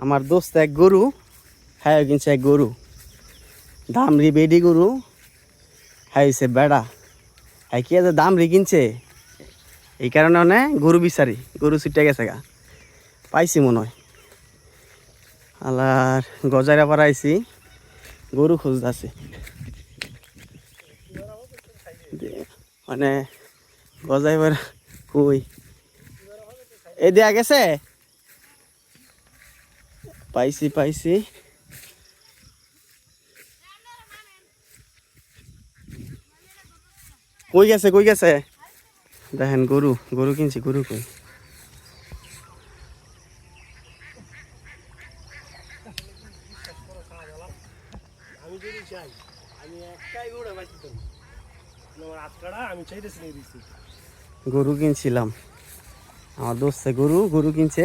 আমার দোস্ত এক গরু হ্যাঁ কিনছে এক গরু। দামরি বেডি গরু হ্যাঁ হইছে বেড়া। হ্যাঁ কি আছে দামরি কিনছে? এই কারণে মানে গরু বিচারি, গরু ছুটে গেছে গা। পাইছি মনে হয়। আলার গজাইরা পারাইছি গরু খুঁজতেছি। মানে গজাইবার কই? এই দেয়া গেছে? পাইছি পাইছি। কই গেছে কই গেছে? দেখেন, গরু গরু কিনছি, গরু কই? গরু কিনছিলাম। আমার দোস্তে গরু গরু কিনছে।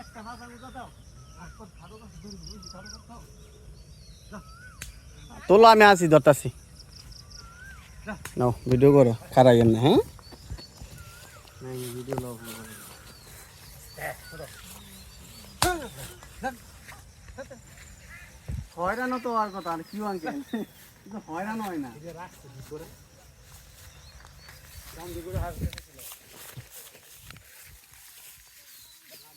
হ্যাঁ, দাও আইতেছি তোলো আমি আছি ধরতাছি। নাও ভিডিও করো খারাইয়েন না হ্যাঁ? ভিডিও লাও হয়রানো তো আর কথা আর কি আঙ্কেল কিন্তু হয়রানো হয় না। রাখছে কি করে কিন্তু নাই মাত্র হ্যাঁ এসে লাঠি তো দেয় না না দোষী চাপা এই দেখো ষোলো পিসেরটা আর লম্বাটা তো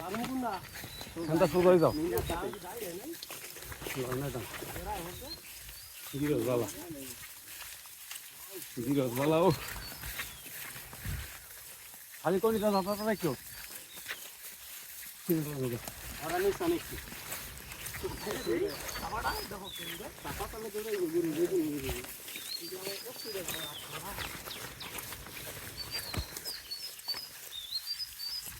এখানটা শুরু করে দাও গিরস বালা গিরস বালা ও খালি কোন দিকে যাতা রাখিও আর আমি হাজার টাকা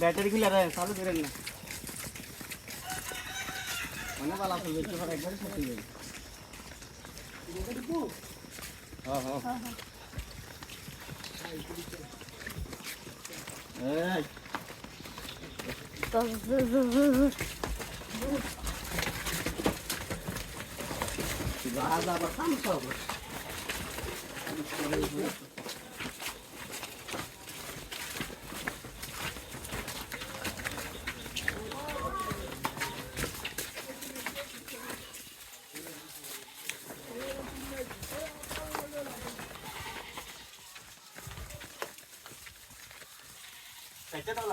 ব্যাটারি গুলো রে চালু করেন না। মানে বালা তো বেশি করে একবার সাথে যাবে হ্যাঁ হ্যাঁ এই Saya kira.